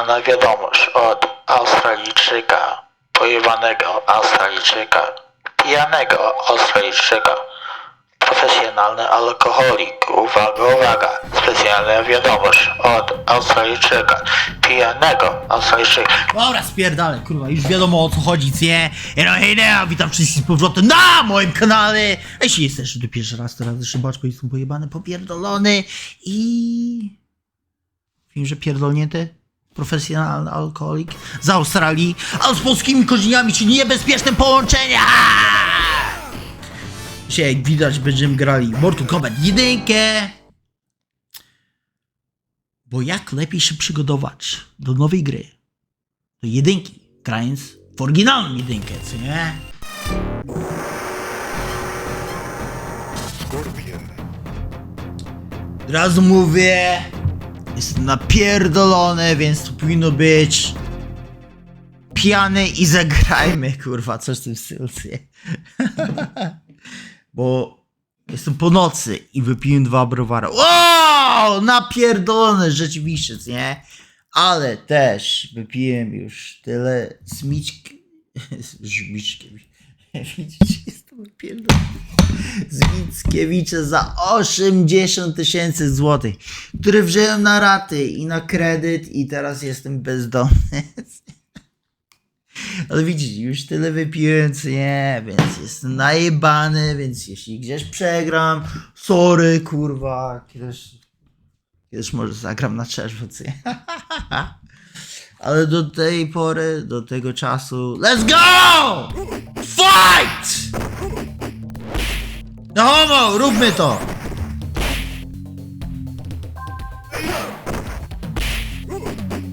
Specjalna wiadomość od Australijczyka, pojebanego Australijczyka, pijanego Australijczyka, profesjonalny alkoholik, uwaga, uwaga, specjalna wiadomość od Australijczyka, pijanego Australijczyka. Dobra, spierdalę, kurwa, już wiadomo o co chodzi, nie? No hej, witam wszystkich z powrotem na moim kanale! Jeśli jesteś tu pierwszy raz, to razy szybaczko jestem pojebany, popierdolony i... Wiem, że pierdolnięty profesjonalny alkoholik z Australii, ale z polskimi korzeniami, czyli niebezpieczne połączenia! Dzisiaj, jak widać, będziemy grali Mortal Kombat 1. Bo jak lepiej się przygotować do nowej gry? do jedynki, grając w oryginalną jedynkę, co nie? Razu mówię, jestem napierdolony, więc to powinno być pijany i zagrajmy, kurwa, coś w tym stylu? Bo jestem po nocy i wypiłem dwa browary. Wow, napierdolony, rzeczywiście, nie? Ale też wypiłem już tyle smiczki... Żmiczki... Widzicie, Z Mickiewicza za 80 tysięcy złotych, które wziąłem na raty i na kredyt i teraz jestem bezdomny. Ale widzicie, już tyle wypiłem, co nie, więc jestem najebany, więc jeśli gdzieś przegram, sorry, kurwa, kiedyś, kiedyś może zagram na trzeźwo, co nie. Ale do tej pory, do tego czasu, let's go! Fight! No homo, róbmy to!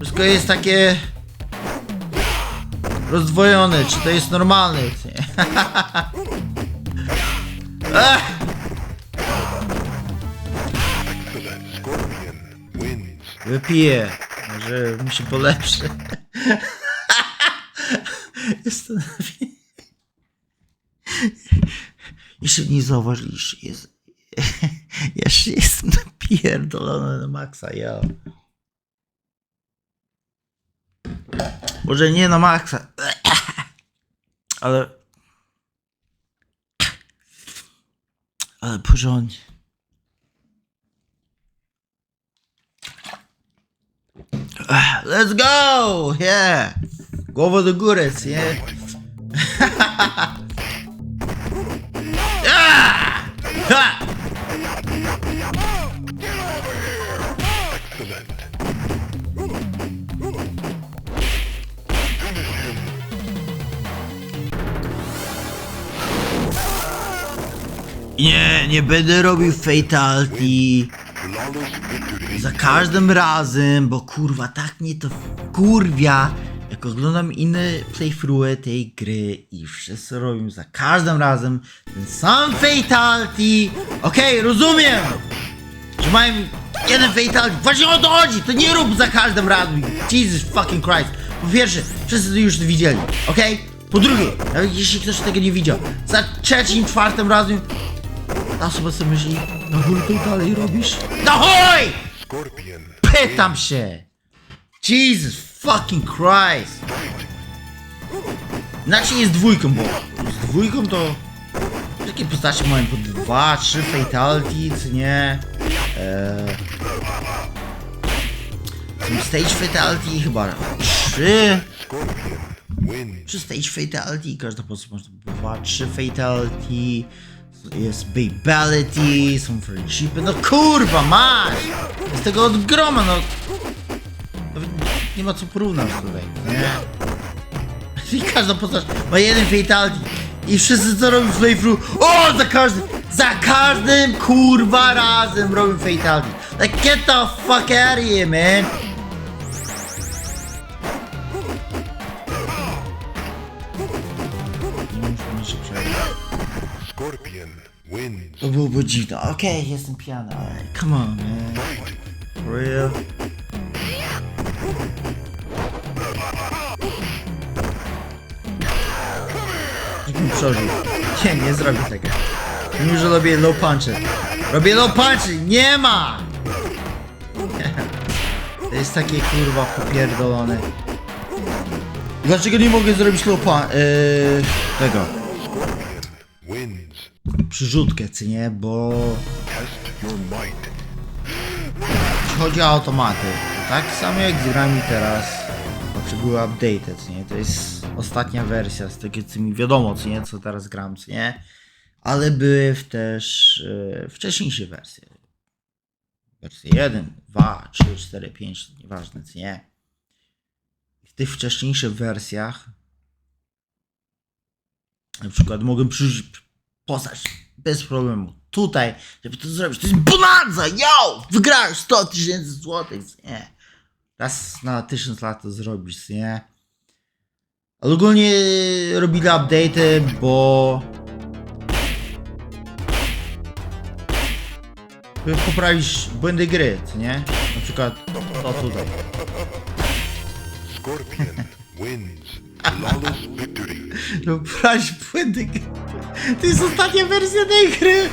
Wszystko jest takie rozdwojone, czy to jest normalne. Wypiję, może mi się polepszy. Jestem... Jeśli nie zauważyliście, jest... Jeszcze jestem napierdolony na maksa, ja. Może nie na maksa, ale... Ale porządnie. Let's go! Yeah! Głowa do góry, nie? Nie, nie będę robił fatality za każdym razem, bo kurwa tak mnie to kurwia, jak oglądam inne playthroughy tej gry i wszyscy robią za każdym razem ten sam fatality. Okej, rozumiem, że mają jeden fatality. Właśnie o to chodzi, to nie rób za każdym razem. Jesus fucking Christ. Po pierwsze, wszyscy to już widzieli, okej? Po drugie, nawet jeśli ktoś tego nie widział, za trzecim, czwartym razem ta osoba sobie myśli, no chuj to dalej robisz? No chuj! Pytam się! Jesus fucking Christ! Inaczej jest dwójką, bo z dwójką to takie postacie mają po dwa, trzy fatality, nie? Eee, stage fatality chyba trzy. Przy stage fatality każda postać ma dwa, trzy fatality. Jest babality, są friendshipy. No kurwa, masz! Z tego od groma, no. Nie ma co porównać tutaj, nie? I każda postać ma jeden fatality. I wszyscy co robią w playthrough, o za każdym, za każdym kurwa razem robią fatality. Like get the fuck out of here, man! Nie muszę mi się przejść. Scorpion wins. To byłoby dziwne. Okej, jestem pijany, ale come on, man. For real. Przeżył. Nie, nie zrobię tego. Mimo, że robię low punchy. Robię low punchy! Nie ma! To jest takie kurwa popierdolone. Dlaczego nie mogę zrobić lopa, yy, tego, Scorpion wins. Przyrzutkę, czy nie, bo jeśli chodzi o automaty, to tak samo jak z grami teraz, znaczy były updated, co nie, to jest ostatnia wersja z tego co mi wiadomo, co nie, co teraz gram, co nie, ale były w też yy, wcześniejsze wersje. Wersje 1, 2, 3, 4, 5, nieważne, co nie. W tych wcześniejszych wersjach na przykład mogłem przyjść postać bez problemu. Tutaj, żeby to zrobić, to jest bonanza, yo! Wygrałeś 100 tysięcy złotych, nie? Raz na 1000 lat to zrobisz, nie? Ale ogólnie robili update'y, bo by poprawić błędy gry, co nie? Na przykład to tutaj. Scorpion wins. Żeby poprawić błędy. To jest ostatnia wersja tej gry.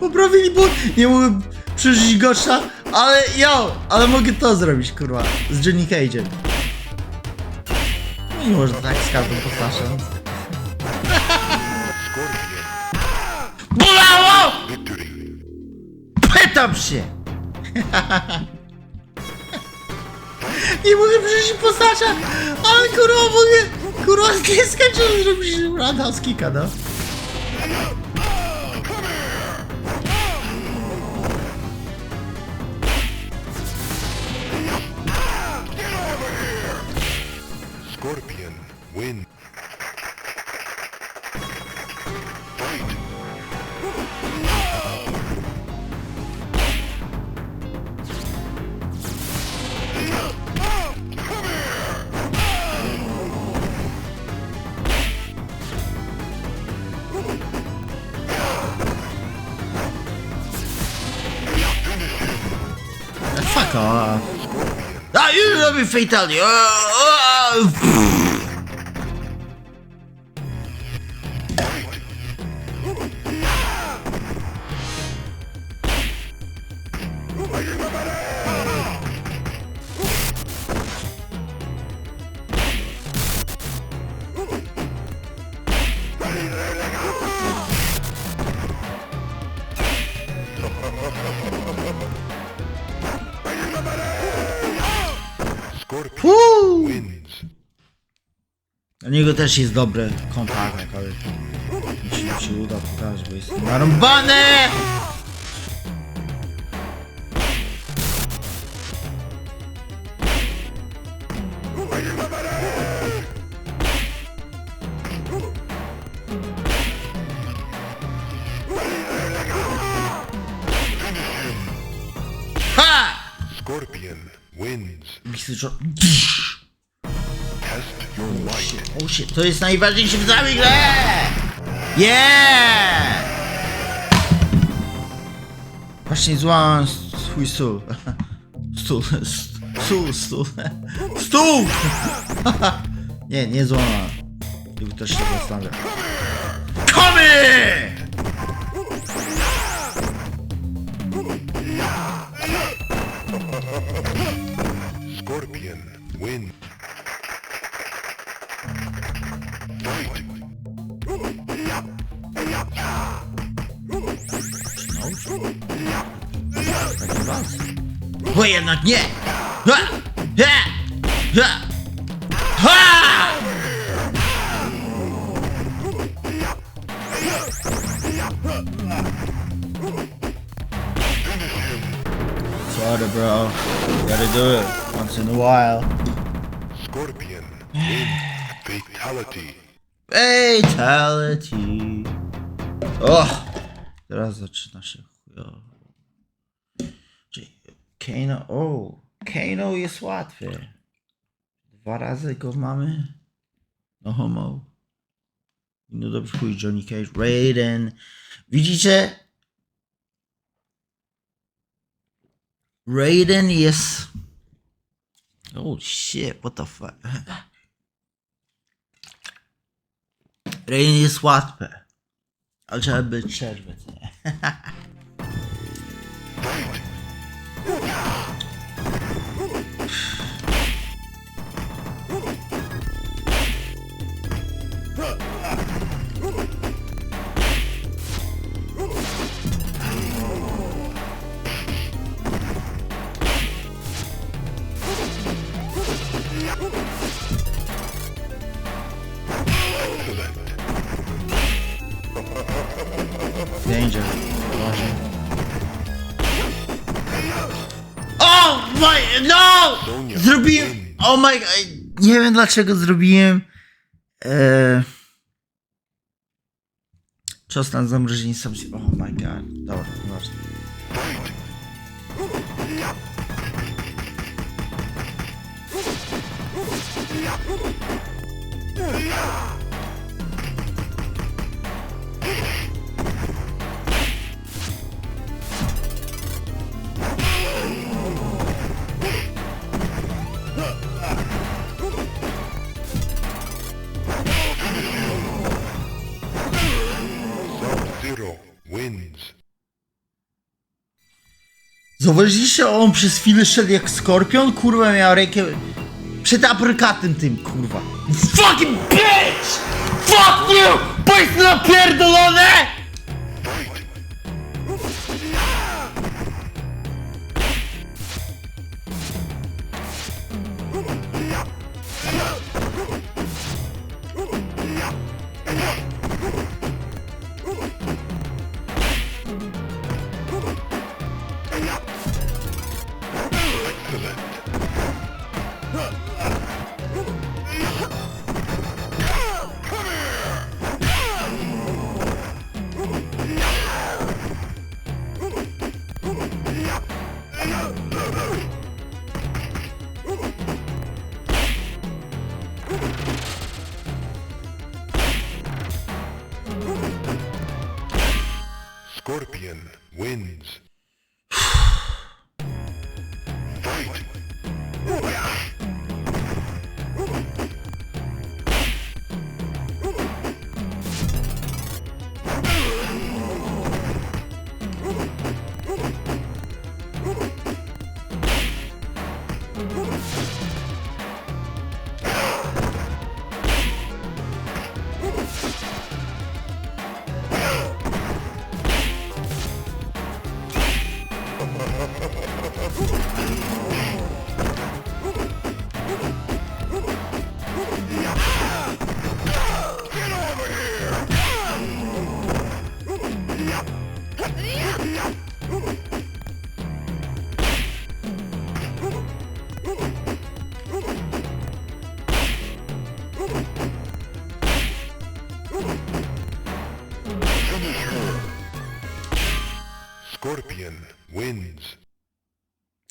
Poprawili błąd. Nie mogłem przeżyć gorsza, ale yo, ale mogę to zrobić, kurwa, z Johnny Cage'em. No nie można tak z każdą postacią. Bolało! Pytam się! Nie mogę przeżyć postacza, ale kurwa mogę, kurwa nie skończyłem zrobić roundhouse kicka, no. Fuck off. A już robię fatality. O, o, o, pff. Scorpion Fuu. wins. Na niego też jest dobry kontakt, ale mi się uda pokazać, bo jest narąbany! Mistrz- Test your might. O się, to jest najważniejsze w całej grze! Yeah! Właśnie złamałem swój stół. Stół, stół, stół, stół! Nie, nie złamałem. Gdyby też się zastanawia. Komy! Scorpion wins. Fight. Was. Bo jednak nie! Ha! Ha! Ha! In a while. Scorpion. Fatality. Fatality. O! Teraz zaczyna się chujowo. Kano. O! Kano jest łatwy. Dwa razy go mamy. No homo. No dobrze chuj, Johnny Cage. Raiden. Widzicie? Raiden jest... Oh shit, what the fuck? Rain jest łatwe. Ale trzeba być co oh my god, nie wiem dlaczego zrobiłem e, czas na zamrożenie sam oh my god, dobra. Zero Zauważyliście, on przez chwilę szedł jak skorpion, kurwa miał rękę przed aprykatem tym, kurwa. Fucking bitch! Fuck you! Bo jest napierdolone!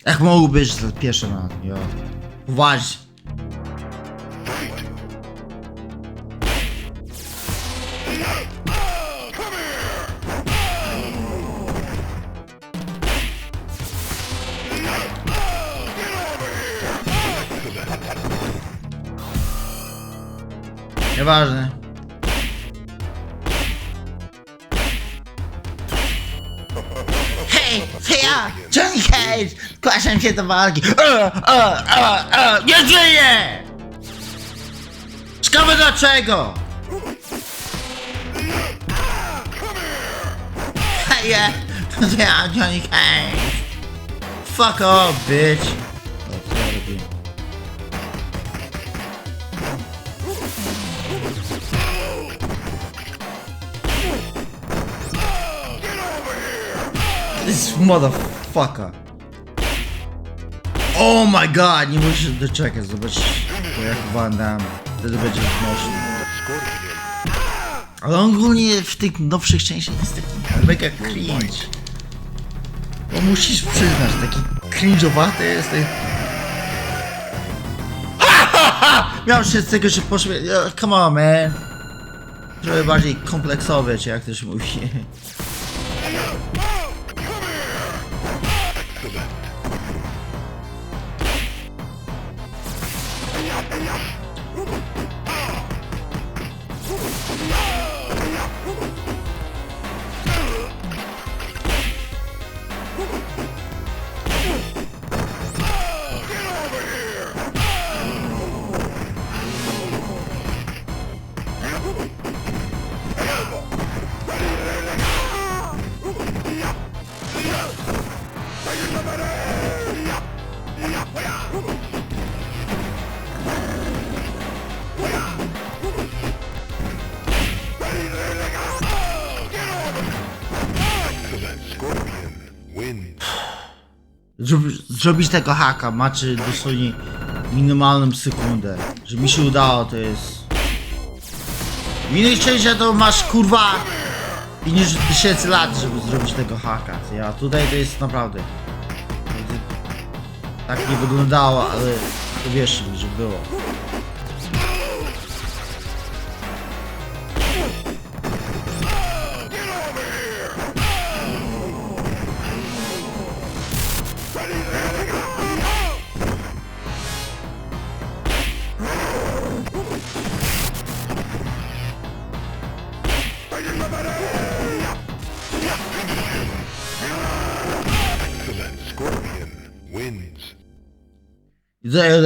Jak mogło być pierwszy raz, jo. Uważaj. Nieważne. Zgłaszam się do walki. E, e, e, e, nie żyję! Ciekawe dlaczego! Hej, ja, to ja, Johnny Cage! Fuck off, bitch! O, co ja robię? This motherfucker. Oh my god, nie musisz doczekać, zobacz to jak Van Damme. Wtedy będzie mocny. Ale ogólnie w tych nowszych częściach jest taki mega cringe. Bo musisz przyznać, taki cringe'owaty jest. Taki... Miał się z tego, że poszły. Come on, man. Trochę bardziej kompleksowy, czy jak się mówi. Yeah. Zrobić tego haka macie dosłownie minimalną sekundę. Że mi się udało, to jest... W innych częściach to masz kurwa 50 tysięcy lat, żeby zrobić tego haka. A tutaj to jest naprawdę... Tak nie wyglądało, ale to mi, że było.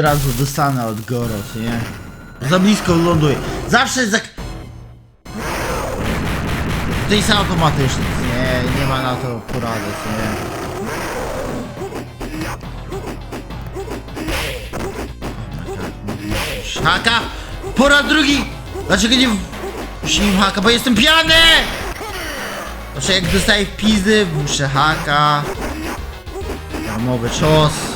Razu dostanę od Goro, co nie? Za blisko ląduje. Zawsze za... To jest automatyczne, co nie? Nie ma na to porady, nie? Haka! Pora drugi! Dlaczego nie wpuściłem haka? Bo jestem pijany! Zawsze jak dostaję pizdy, muszę haka. Darmowy czos.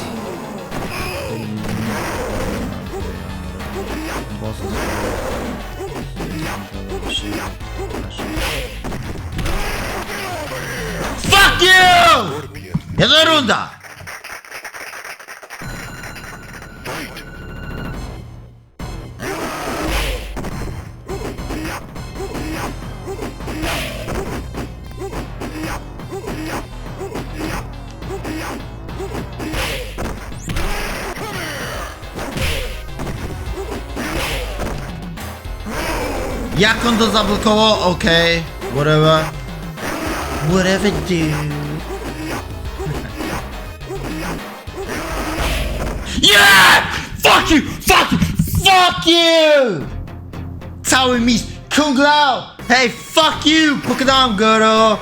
Jak on to zablokował? Okej, whatever. Whatever, dude. Yeah! Fuck you! Fuck you! Fuck you! Cały mistrz! Kung Lao! Hey, fuck you! Pokonałem Goro!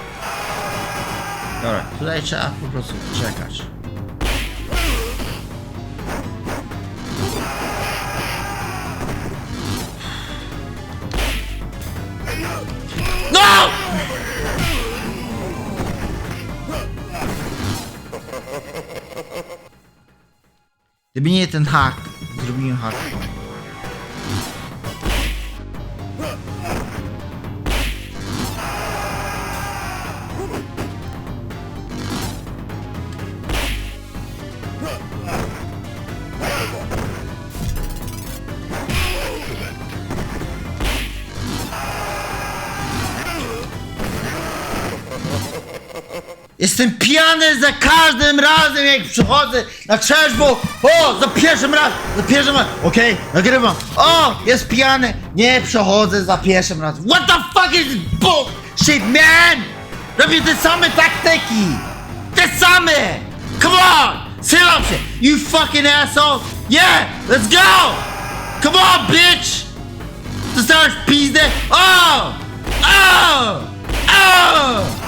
Dobra, tutaj trzeba po prostu czekać. No! Gdyby nie ten hak, zrobiłem hak. Jestem pijany za każdym razem jak przychodzę na trzeźwo. O, za pierwszym razem, za pierwszym razem. Okej, nagrywam. O, jest pijany. Nie przechodzę za pierwszym razem. What the fuck is bullshit, man? Robię te same taktyki. Te same. Come on, syłam się. You fucking asshole. Yeah, let's go. Come on, bitch. Dostałeś pizdę? O! O! O!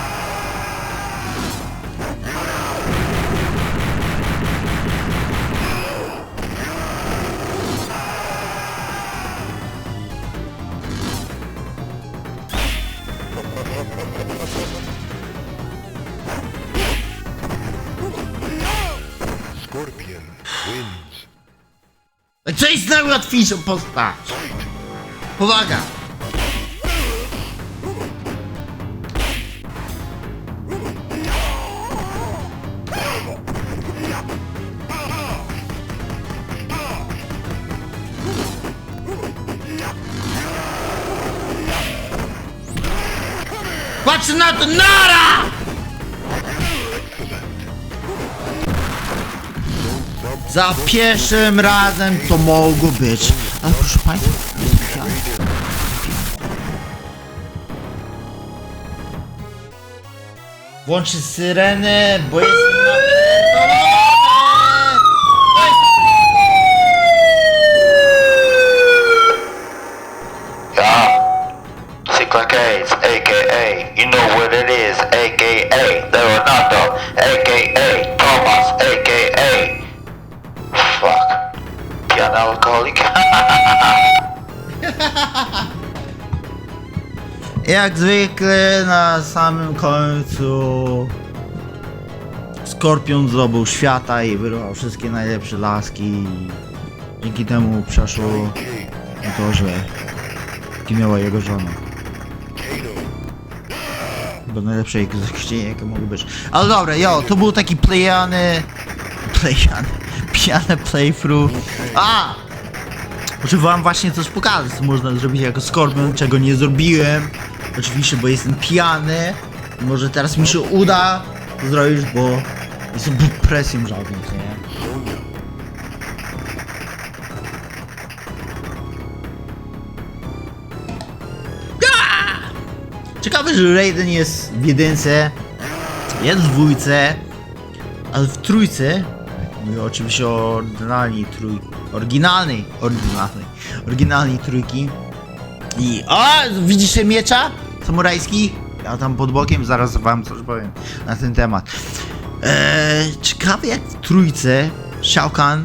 Co jest najłatwiejszą postać? Powaga! Patrz na to, nara! Za pierwszym razem to mogło być. Ale proszę Państwa, jestem pijany. Włączy syrenę, bo jest Jak zwykle na samym końcu Skorpion zdobył świata i wyrwał wszystkie najlepsze laski. Dzięki temu przeszło to, że zginęła jego żona. Bo najlepsze egzekucje jakie mogły być. Ale dobra, jo, to był taki plejany... Plejany... Pijany playthrough. A! Wam właśnie coś pokazać, co można zrobić jako Scorpion, czego nie zrobiłem. Oczywiście, bo jestem pijany. Może teraz mi się uda zrobić, bo jestem pod presją żadną, co nie? Ciekawe, że Raiden jest w jedynce, jest w dwójce, ale w trójce, mówię oczywiście o oryginalnej trój... oryginalnej, oryginalnej, oryginalnej trójki i... O! Widzisz miecza? Samurajski? Ja tam pod bokiem zaraz wam coś powiem na ten temat. Eee, ciekawe jak w trójce Shao Kahn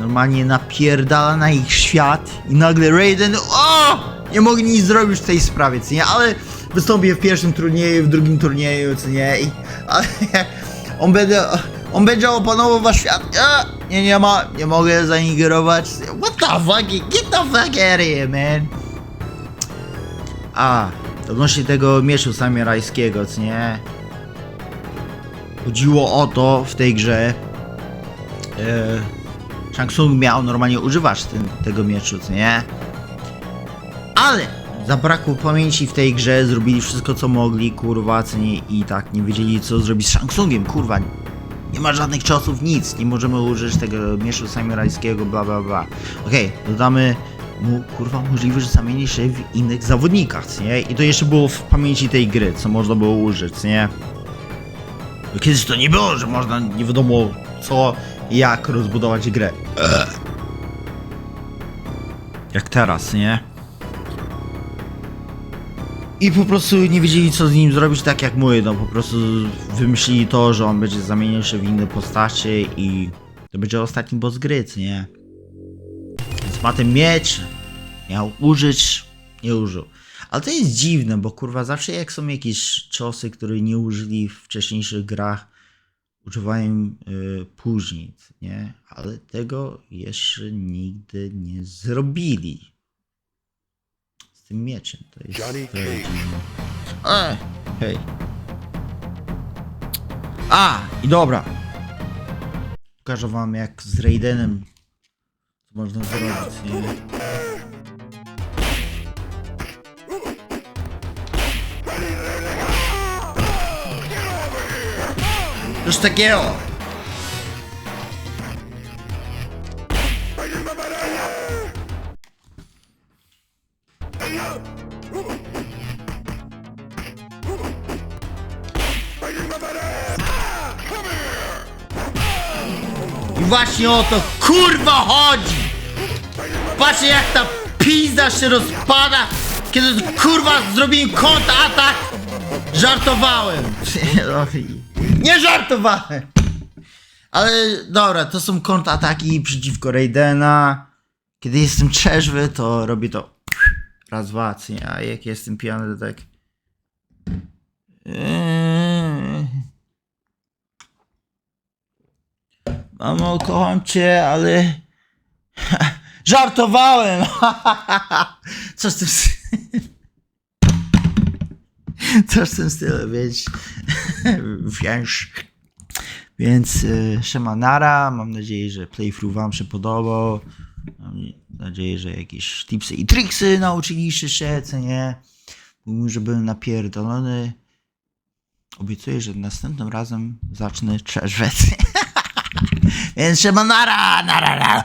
normalnie napierdala na ich świat i nagle Raiden o! Nie mogli nic zrobić w tej sprawie, co nie? Ale wystąpię w pierwszym turnieju, w drugim turnieju, co nie? I, ale on będzie, on będzie opanował wasz świat. A, nie, nie ma, nie mogę zaingerować. What the fuck? Get the fuck out of here, man. A, odnośnie tego mieczu samurajskiego, co nie? Chodziło o to w tej grze, e, Shang Tsung miał normalnie używać ten, tego mieczu, co nie? Ale zabrakło pamięci w tej grze, zrobili wszystko co mogli, kurwa, co nie? I tak nie wiedzieli co zrobić z Shang Tsungiem, kurwa. Nie ma żadnych ciosów, nic, nie możemy użyć tego mieczu samurajskiego, bla bla bla. Okej, dodamy mu, kurwa, możliwość zamienić się w innych zawodnikach, nie? I to jeszcze było w pamięci tej gry, co można było użyć, nie? Bo Kiedyś to nie było, że można nie wiadomo co jak rozbudować grę. Jak teraz, nie? I po prostu nie wiedzieli co z nim zrobić, tak jak mówię, no po prostu wymyślili to, że on będzie zamieniał się w inne postacie i to będzie ostatni boss gry, nie? Więc ma ten miecz, miał użyć, nie użył. Ale to jest dziwne, bo kurwa zawsze jak są jakieś ciosy, które nie użyli w wcześniejszych grach, używają y, później, nie? Ale tego jeszcze nigdy nie zrobili. Z tym mieczem, to jest Johnny Cage. E, hej. A, i dobra. Pokażę wam jak z Raidenem można zrobić, nie? Coś takiego. I właśnie o to kurwa chodzi! Patrzcie jak ta pizda się rozpada, kiedy kurwa zrobiłem kontratak! Żartowałem! Nie żartowałem! Ale dobra, to są kontrataki przeciwko Raidena. Kiedy jestem trzeźwy, to robię to raz, dwa, co nie? A jak jestem pijany, to tak... Eee. Mamo, kocham cię, ale... Żartowałem! Coś w tym. Coś w tym stylu, więc... Wiesz... Więc y, Shemanara, mam nadzieję, że playthrough wam się podobał. Mam nadzieję, że jakieś tipsy i triksy nauczyliście się, co nie? Mimo, że byłem napierdolony. Obiecuję, że następnym razem zacznę trzeźweć. Więc Shemanara! Nara, nara.